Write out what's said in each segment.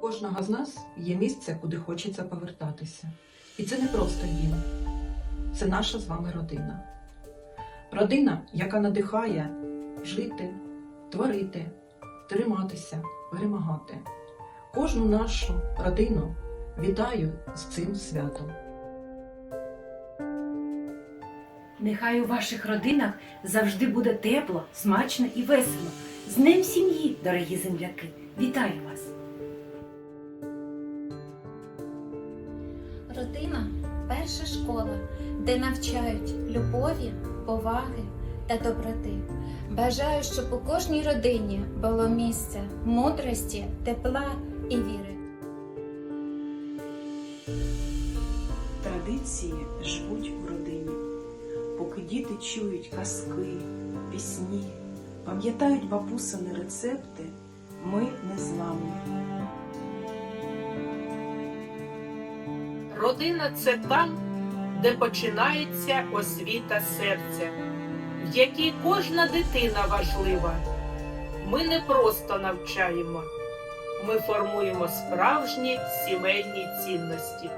Кожного з нас є місце, куди хочеться повертатися. І це не просто дім, це наша з вами родина. Родина, яка надихає жити, творити, триматися, перемагати. Кожну нашу родину вітаю з цим святом. Нехай у ваших родинах завжди буде тепло, смачно і весело. З Днем сім'ї, дорогі земляки! Вітаю вас! Родина перша школа, де навчають любові, поваги та доброти. Бажаю, щоб у кожній родині було місце мудрості, тепла і віри. Традиції живуть у родині, поки діти чують казки, пісні, пам'ятають бабусини рецепти, ми не зламні. Родина це там, де починається освіта серця, в якій кожна дитина важлива. Ми не просто навчаємо, ми формуємо справжні сімейні цінності.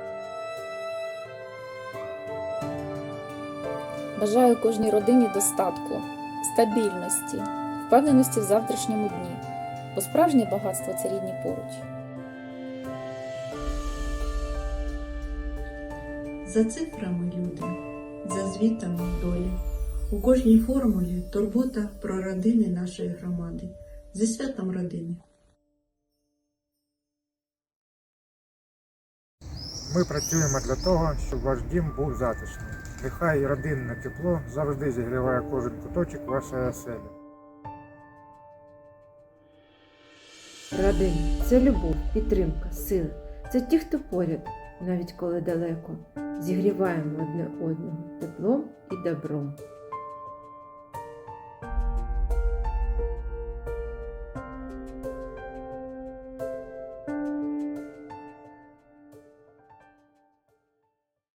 Бажаю кожній родині достатку, стабільності, впевненості в завтрашньому дні, бо справжнє багатство це рідні поруч. За цифрами люди, за звітами долі. У кожній формулі турбота про родини нашої громади. Зі святом родини. Ми працюємо для того, щоб ваш дім був затишним. Нехай родинне тепло завжди зігріває кожен куточок вашої оселі. Родина це любов, підтримка, сила. Це ті, хто поряд, навіть коли далеко. Зігріваємо одне одного теплом і добром.